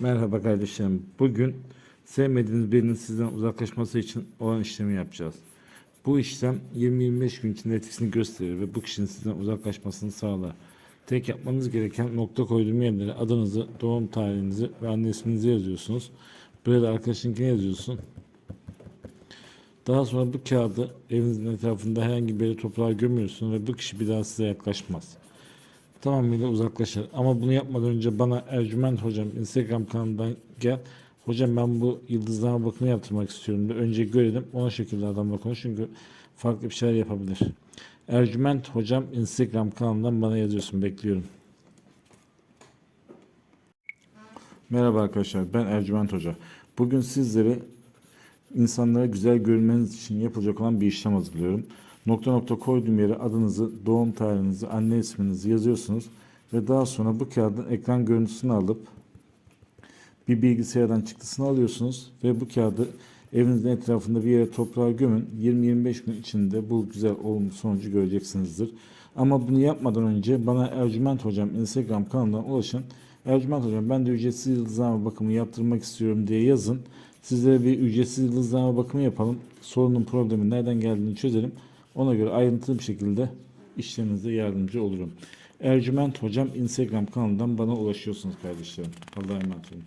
Merhaba kardeşlerim. Bugün sevmediğiniz birinin sizden uzaklaşması için olan işlemi yapacağız. Bu işlem 20-25 gün içinde etkisini gösterir ve bu kişinin sizden uzaklaşmasını sağlar. Tek yapmanız gereken nokta koyduğum yerlere adınızı, doğum tarihinizi ve anne isminizi yazıyorsunuz. Buraya da arkadaşınkini yazıyorsun. Daha sonra bu kağıdı evinizin etrafında herhangi bir toprağa gömüyorsun ve bu kişi bir daha size yaklaşmaz tamamıyla uzaklaşır. Ama bunu yapmadan önce bana Ercüment Hocam Instagram kanalından gel. Hocam ben bu yıldızlama bakımı yaptırmak istiyorum de önce görelim. Ona şekilde adamla konuş çünkü farklı bir şeyler yapabilir. Ercüment Hocam Instagram kanalından bana yazıyorsun. Bekliyorum. Merhaba arkadaşlar. Ben Ercüment Hoca. Bugün sizlere insanlara güzel görünmeniz için yapılacak olan bir işlem hazırlıyorum. Nokta nokta koyduğum yere adınızı, doğum tarihinizi, anne isminizi yazıyorsunuz ve daha sonra bu kağıdın ekran görüntüsünü alıp bir bilgisayardan çıktısını alıyorsunuz ve bu kağıdı evinizin etrafında bir yere toprağa gömün. 20-25 gün içinde bu güzel olumlu sonucu göreceksinizdir. Ama bunu yapmadan önce bana Ercüment Hocam Instagram kanalından ulaşın. Ercüment Hocam ben de ücretsiz yıldızlama bakımı yaptırmak istiyorum diye yazın. Sizlere bir ücretsiz yıldızlama bakımı yapalım. Sorunun problemi nereden geldiğini çözelim. Ona göre ayrıntılı bir şekilde işlerinize yardımcı olurum. Ercüment Hocam Instagram kanalından bana ulaşıyorsunuz kardeşlerim. Allah'a emanet olun.